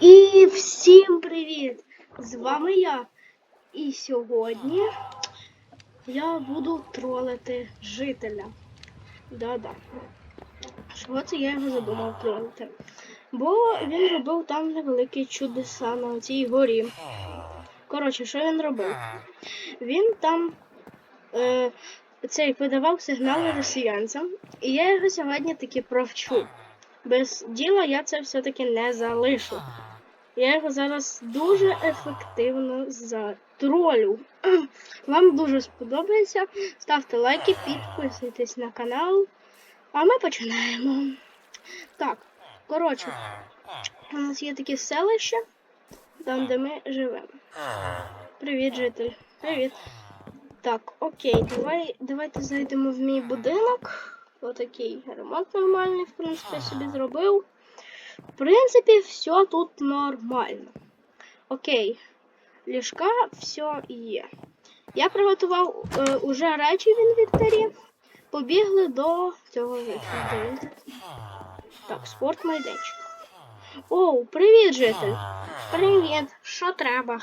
І всім привіт! З вами я. І сьогодні я буду тролити жителя. Да-да. Чого це я його задумав тролити? Бо він робив там невеликі чудеса на цій горі. Коротше, що він робив? Він там е, цей видавав сигнали росіянцям, і я його сьогодні таки провчу. Без діла я це все-таки не залишу. Я його зараз дуже ефективно затролю. Вам дуже сподобається. Ставте лайки, підписуйтесь на канал. А ми починаємо. Так, коротше, у нас є таке селище, там, де ми живемо. Привіт, житель. Привіт. Так, окей, давай, давайте зайдемо в мій будинок. Отакий ремонт нормальний, в принципі, собі зробив. В принципі, все тут нормально. Окей. Ліжка, все є. Я приготував е, уже речі в інвентарі. Побігли до цього виходу. Так, спорт майданчик. Оу, привіт, житель. Привіт, що треба?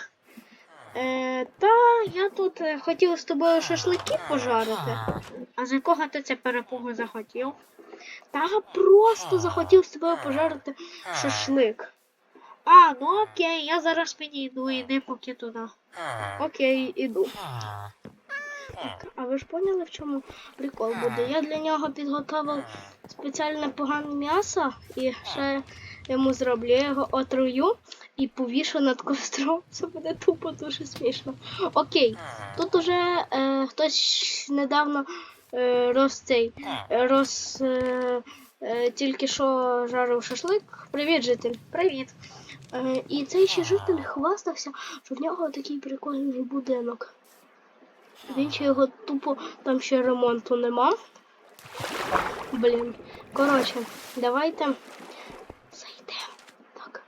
Е, та я тут е, хотів з тобою шашлики пожарити. А з якого ти це перепугу захотів? Та просто захотів з тобою пожарити шашлик. А, ну окей, я зараз підійду, іди поки туди. Окей, іду. А ви ж поняли, в чому прикол буде? Я для нього підготував спеціальне погане м'ясо і ще йому зроблю. Я його отрую і повішу над костром. Це буде тупо дуже смішно. Окей, тут уже е, хтось недавно е, роз цей роз е, е, тільки що жарив шашлик. Привіт, житель. Привіт. Е, і цей ще житель хвастався, що в нього такий прикольний будинок. Він ще його тупо там ще ремонту нема. Блін. Коротше, давайте зайдемо. Так.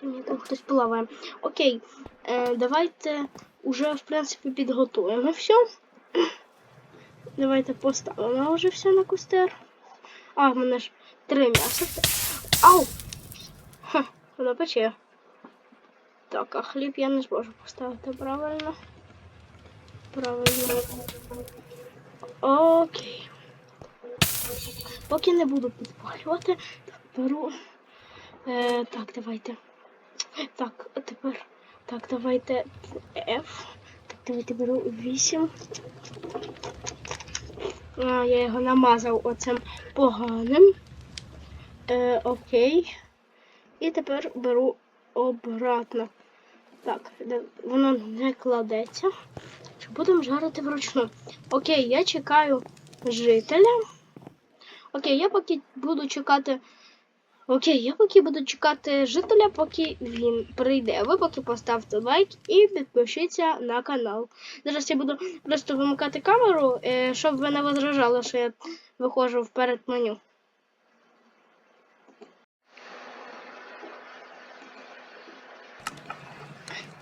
Сьогодні там хтось плаває. Окей. Е, давайте уже, в принципі, підготуємо все. Давайте поставимо вже все на костер. А, в мене ж три м'яса. Ау! Ха, воно пече. Так, а хліб я не зможу поставити правильно. Правильно. Окей. Поки не буду підпалювати, так, беру. Е, так, давайте. Так, тепер. Так, давайте F. Так, давайте беру 8. А, я його намазав оцим поганим. Е, окей. І тепер беру обратно. Так, воно не кладеться. Будемо жарити вручну? Окей, я чекаю жителя. Окей, я поки буду чекати. Окей, я поки буду чекати жителя, поки він прийде. Ви поки поставте лайк і підпишіться на канал. Зараз я буду просто вимикати камеру, е, щоб ви не возражали, що я виходжу вперед меню.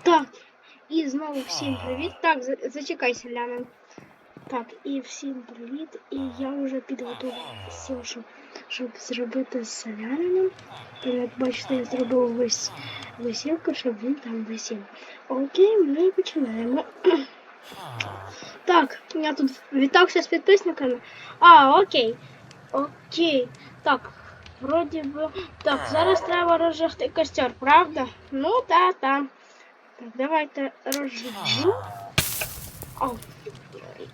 Так, і знову всім привіт. Так, за- зачекай, селянин. Так, і всім привіт. І я вже підготувався, щоб, щоб зробити з селянином. Як бачите, я зробив весь весілку, щоб він там висів. Окей, ми починаємо. Так, я тут вітався з підписниками. А, окей. Окей. Так, вроді би. Так, зараз треба розжигти костер, правда? Ну, та, та. Так, давайте розжигу.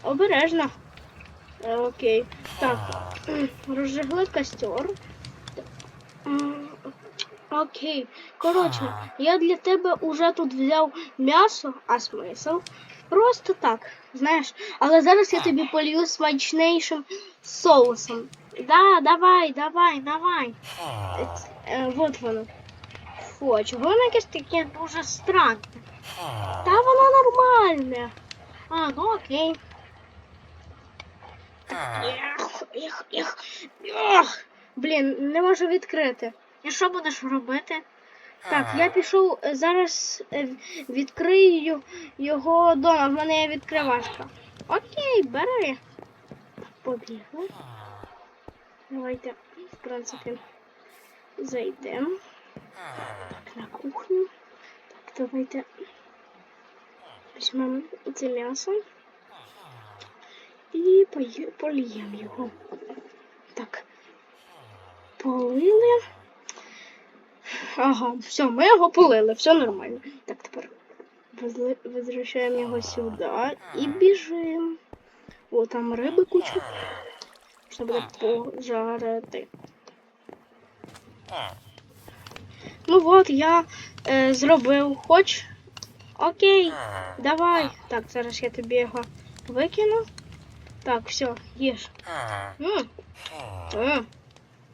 Обережно. Окей. Так. Розжигли костер. Окей. Коротше, я для тебе уже тут взяв м'ясо, а смисл. Просто так, знаєш. Але зараз я тобі полью смачнейшим соусом. Да, давай, давай, давай. Е, вот воно. Фу, воно якесь таке дуже странне? Та воно нормальне. А, ну окей. Ех, ех, ех, ех. Блін, не можу відкрити. І що будеш робити? Так, я пішов е, зараз е, відкрию його дома. В мене є відкривашка. Окей, бери. Побігли. Давайте, в принципі. зайдемо. На кухню. Так, давайте візьмемо це м'ясо і поліємо його. Так, полили. Ага, все, ми його полили, все нормально. Так, тепер возвращаємо його сюди і біжимо. О, там риби куча. Можна буде пожарити. Ну от, я е, зробив. Хоч? Окей, давай. Так, зараз я тобі його викину. Так, все, їж. М, м.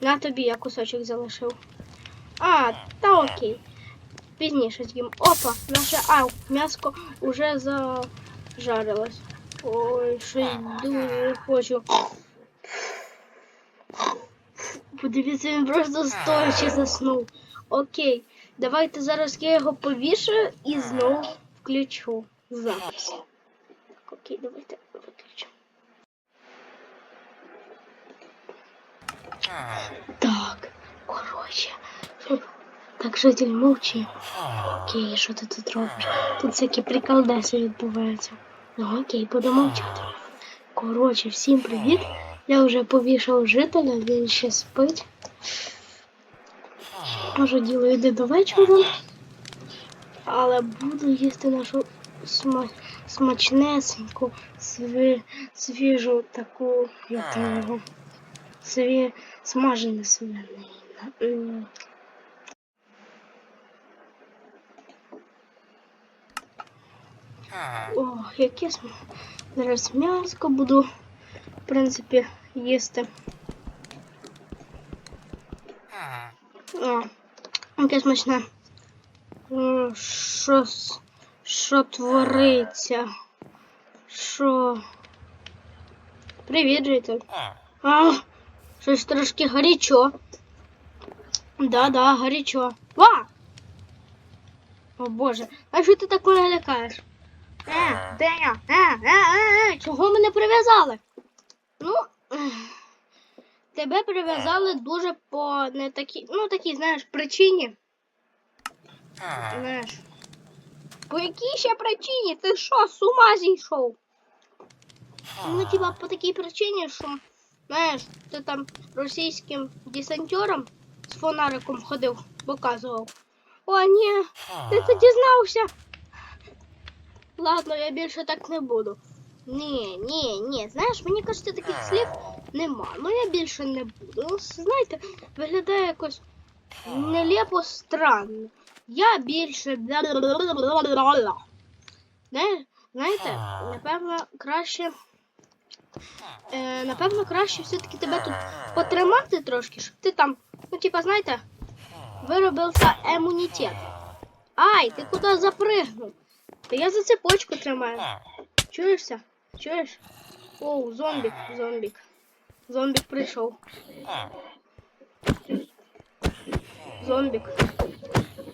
На тобі я кусочок залишив. А, та окей. Пізніше з'їм. Опа, наше ау, м'яско уже зажарилось. Ой, щось дуже хочу. Подивіться, він просто стоячи заснув. Окей, давайте зараз я його повішаю і знову включу запис. Так, окей, давайте виключимо. Так, коротше. Так, житель мовчи. Окей, що ти тут робиш? Тут всякі приколдеси відбуваються. Ну окей, буду мовчати. Коротше, всім привіт. Я вже повішав жителя, він ще спить. Може, діло йде до вечора. Але буду їсти нашу сма... смачнесеньку, сві... свіжу таку, як його, сві... смажене свинина. М. О, яке см... зараз м'яско буду, в принципі, їсти. О, яке смачне. М, Що, що твориться? Що? Привіт, житель. А, щось трошки гарячо. Да-да, гарячо. Ва! О боже, а що ти так мене лякаєш? Е, де я? Е, е, е, е, чого мене прив'язали? Ну, тебе прив'язали дуже по не такій, ну такій, знаєш, причині. Знаєш. По якій ще причині? Ти що, з ума зійшов? Ну, типа, по такій причині, що, знаєш, ти там російським десантьором з фонариком ходив, показував. О, ні, ти це дізнався. Ладно, я більше так не буду. Ні, ні, ні. Знаєш, мені кажеться, таких слів нема. Ну я більше не буду. Ну, знаєте, виглядає якось нелепо странно. Я більше. Знаєш, знаєте, напевно, краще. Е, напевно, краще все-таки тебе тут потримати трошки, щоб ти там, ну, типа, знаєте, виробився імунітет. Ай, ти куди запригнув? Та я за цепочку тримаю. Чуєшся? Чуєш? Оу, зомбік, зомбік. Зомбік прийшов. Зомбік.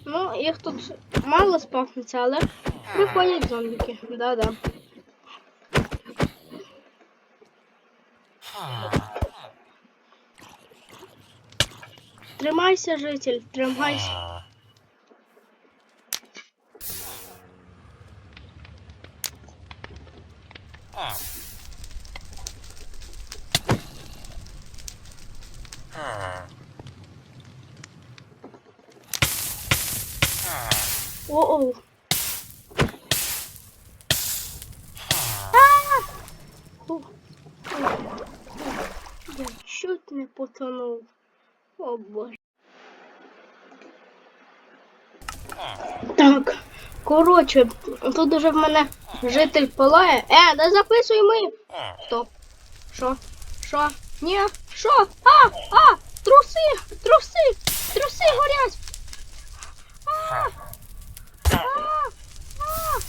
Ну, їх тут мало спавниться, але приходять зомбіки. Да-да. Тримайся, житель, тримайся. Ух. Я чуть не потонув. О боже. Так, коротше, тут уже в мене житель палає. Е, не записуй ми. Стоп. Що? Що? Ні? Що? А! А! Труси! Труси! Труси горять! А! А! А!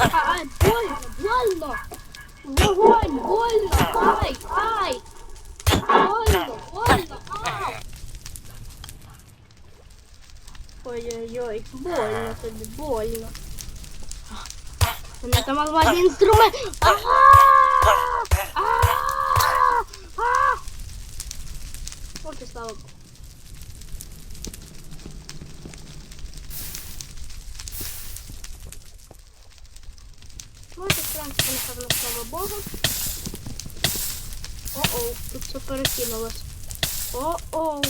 А! Ай, больно, больно! Вогонь, больно! Ай, ай! Больно, больно! Ау! Ой-ой-ой, больно тобі, больно. У мене там алмазний інструмент. А! форту, слава Богу. Можете, в принципі, напевно, слава Богу. О-о, тут все перекинулось. О-о.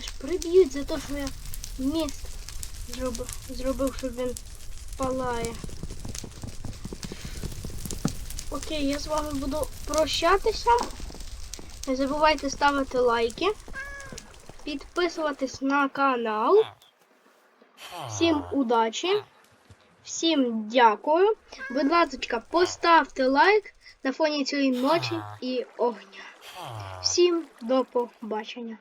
Ж приб'ють за те, що я міст зробив, зробив, щоб він палає. Окей, я з вами буду прощатися. Не забувайте ставити лайки, підписуватись на канал. Всім удачі, всім дякую. Будь ласка, поставте лайк на фоні цієї ночі і огня. Всім до побачення.